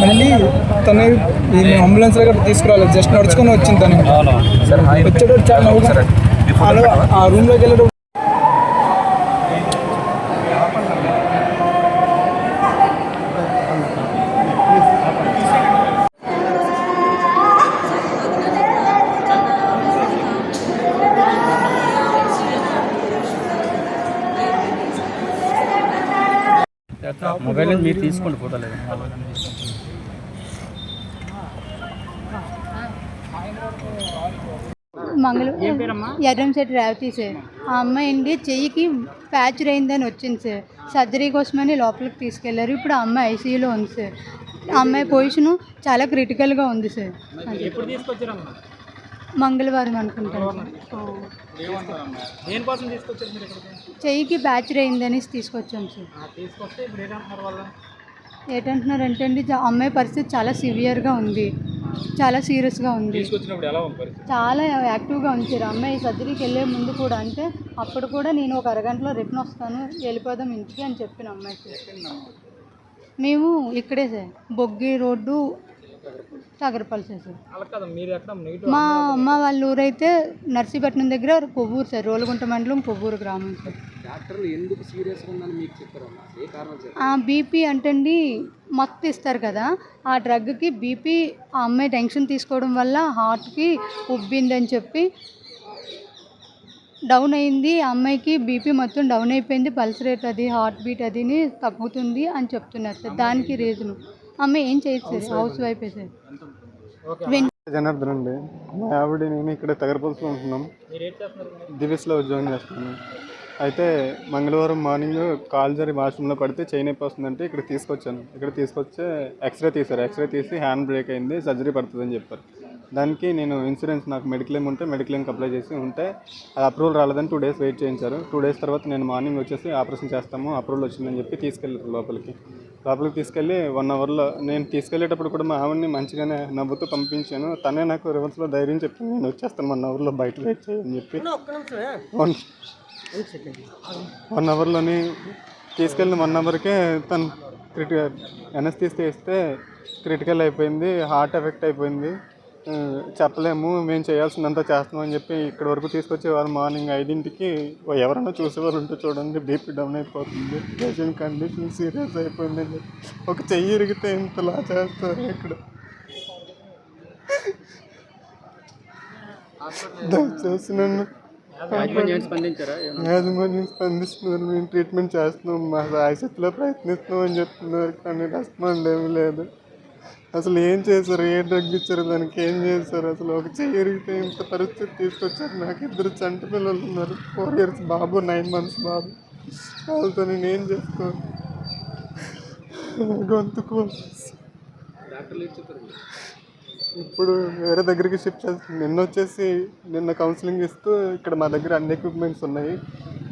మళ్ళీ తను ఈ అంబులెన్స్ దగ్గర తీసుకురాలేదు. జస్ట్ నడుచుకొని వచ్చింది తను. వచ్చేటప్పుడు చాలా నవ్వుగా ఆ రూమ్లోకి వెళ్ళడం మొబైల్ నుంచి మీరు తీసుకోండి ఫోటోలు మంగళ ఎర్రంశెట్టి రేవతి సార్. ఆ అమ్మాయి అండి చెయ్యికి ఫ్రాక్చర్ అయిందని వచ్చింది సార్. సర్జరీ కోసమని లోపలికి తీసుకెళ్ళారు. ఇప్పుడు ఆ అమ్మాయి ఐసీయూలో ఉంది సార్. ఆ అమ్మాయి పొజిషను చాలా క్రిటికల్గా ఉంది సార్. మంగళవారం అనుకుంటాను. సార్. దేనికోసం తీసుకొచ్చారు మీరు ఇక్కడికి? చెయ్యికి ఫ్రాక్చర్ అయిందని తీసుకొచ్చాం సార్. ఆ, తీసుకొస్తే ఇప్పుడు ఏంటంటున్నారు వాళ్ళు? ఏంటంటున్నారంటే అండి జా- అమ్మాయి పరిస్థితి చాలా సివియర్గా ఉంది. చాలా సీరియస్గా ఉంది. తీసుకొచ్చినప్పుడు ఎలా ఉంది పరిస్థితి? చాలా యాక్టివ్గా ఉంది సార్. అమ్మాయి సర్జరీకి వెళ్ళే ముందు కూడా అంటే అప్పుడు కూడా నేను ఒక అరగంటలో రిటర్న్ వస్తాను వెళ్ళిపోదాం ఇంటికి అని చెప్పిన అమ్మాయికి. మేము ఇక్కడే సార్. Buggy road sir. మా అమ్మ వాళ్ళ ఊరైతే నర్సీపట్నం దగ్గర కొవ్వూరు సార్ రోలుగుంట మండలం కొవ్వూరు గ్రామం సార్. డాక్టర్లు ఎందుకు సీరియస్గా ఉందని మీకు చెప్పారమ్మా ఏ కారణం చెప్పారు? ఆ బీపీ అంటండి మత్తు ఇస్తారు కదా ఆ డ్రగ్కి బీపీ ఆ అమ్మాయి టెన్షన్ తీసుకోవడం వల్ల హార్ట్కి ఉబ్బిందని చెప్పి డౌన్ అయింది. ఆ అమ్మాయికి బీపీ మొత్తం డౌన్ అయిపోయింది పల్స్ రేట్ అది హార్ట్ బీట్ అదిని తగ్గుతుంది అని చెప్తున్నారు సార్. దానికి రీజన్ అమ్మాయి ఏం చేయదు sir house wife sir. Janardhan అండి. మా ఆవిడ నేను ఇక్కడ తగరపల్స్లో ఉంటున్నాం. దివిస్లో ఉద్యోగం చేస్తున్నాను. అయితే మంగళవారం మార్నింగ్ కాల్ జరి వాష్రూమ్లో పడితే చైన్ నొప్పి వస్తుందంటే ఇక్కడ తీసుకొచ్చాను. ఇక్కడ తీసుకొచ్చే ఎక్స్రే తీశారు. ఎక్స్రే తీసి హ్యాండ్ బ్రేక్ అయింది సర్జరీ పడుతుందని చెప్పారు. దానికి నేను ఇన్సూరెన్స్ నాకు మెడిక్లెయిమ్ ఉంటే మెడిక్లెయిమ్కి అప్లై చేసి ఉంటే అది అప్రూవల్ రాలేదని టూ డేస్ వెయిట్ చేయించారు. టూ డేస్ తర్వాత నేను మార్నింగ్ వచ్చేసి ఆపరేషన్ చేస్తాము అప్రూవల్ వచ్చిందని చెప్పి తీసుకెళ్ళారు లోపలికి. లోపలికి తీసుకెళ్ళి వన్ అవర్లో నేను తీసుకెళ్ళేటప్పుడు కూడా మా ఆవిడని మంచిగానే నవ్వుతూ పంపించాను. తనే నాకు రివర్స్లో ధైర్యం చెప్పింది నేను వచ్చేస్తాను వన్ అవర్లో బయట వెయిట్ చేయని చెప్పి. వన్ వన్ అవర్లోని తీసుకెళ్ళిన వన్ అవర్కే తను క్రిటికల్ ఎనస్థీస్తే ఇస్తే క్రిటికల్ అయిపోయింది హార్ట్ ఎఫెక్ట్ అయిపోయింది. చెప్పలేము మేము చేయాల్సిందంతా చేస్తున్నామని చెప్పి ఇక్కడ వరకు తీసుకొచ్చే వాళ్ళు మార్నింగ్ ఐదింటికి ఎవరైనా చూసేవాళ్ళు ఉంటే చూడండి బీపీ డౌన్ అయిపోతుంది పేషెంట్ కండిషన్ సీరియస్ అయిపోయింది. ఒక చెయ్యి ఇరిగితే ఇంతలా చేస్తారు ఇక్కడ. దయచేసి నన్ను యాజమాన్యం స్పందిస్తున్నారు మేము ట్రీట్మెంట్ చేస్తున్నాం మా సాయశక్తిలో ప్రయత్నిస్తున్నాం అని చెప్తున్నారు కానీ రెస్పాండ్ ఏమీ లేదు. అసలు ఏం చేశారు? ఏ డ్రగ్ ఇచ్చారు? దానికి ఏం చేశారు? అసలు ఒక చెయ్యి ఇరిగితే ఇంత పరిస్థితి తీసుకొచ్చారు. నాకు ఇద్దరు చంటి పిల్లలు ఉన్నారు. ఫోర్ ఇయర్స్ బాబు నైన్ మంత్స్ బాబు. వాళ్ళతో నేను ఏం చేసుకోను చెప్పారు ఇప్పుడు వేరే దగ్గరికి షిఫ్ట్ చేస్తాం నిన్న వచ్చేసి నిన్న కౌన్సిలింగ్ ఇస్తూ ఇక్కడ మా దగ్గర అన్ని ఎక్విప్మెంట్స్ ఉన్నాయి.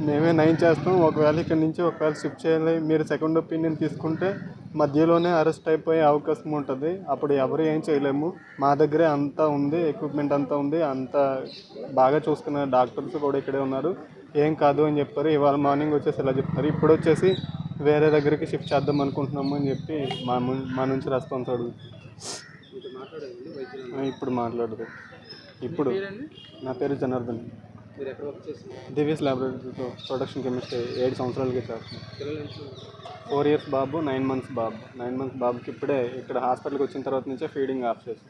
మేమే నయం చేస్తాం. ఒకవేళ ఇక్కడ నుంచి ఒకవేళ షిఫ్ట్ చేయాలి మీరు సెకండ్ ఒపీనియన్ తీసుకుంటే మధ్యలోనే అరెస్ట్ అయిపోయే అవకాశం ఉంటుంది. అప్పుడు ఎవరు ఏం చేయలేము. మా దగ్గరే అంతా ఉంది ఎక్విప్మెంట్ అంతా ఉంది. అంతా బాగా చూసుకున్న డాక్టర్స్ కూడా ఇక్కడే ఉన్నారు. ఏం కాదు అని చెప్పారు. ఇవాళ మార్నింగ్ వచ్చేసి ఇలా చెప్తున్నారు. ఇప్పుడు వచ్చేసి వేరే దగ్గరికి షిఫ్ట్ చేద్దాం అనుకుంటున్నాము అని చెప్పి మా ము- నుంచి రెస్పాన్స్ అడుగుతుంది. ఆ, ఇప్పుడు మాట్లాడదు. ఇప్పుడు నా పేరు జనార్దన్. మీరు ఎక్కడ వర్క్ చేస్తున్నారు? దివ్యస్ ల్యాబొరేటరీతో ప్రొడక్షన్ కెమిస్ట్రీ ఏడు పిల్లలు ఎంత ఫోర్ ఇయర్స్ బాబు నైన్ మంత్స్ బాబు. నైన్ మంత్స్ బాబుకి ఇప్పుడే ఇక్కడ హాస్పిటల్కి వచ్చిన తర్వాత నుంచే ఫీడింగ్ ఆఫ్ చేసి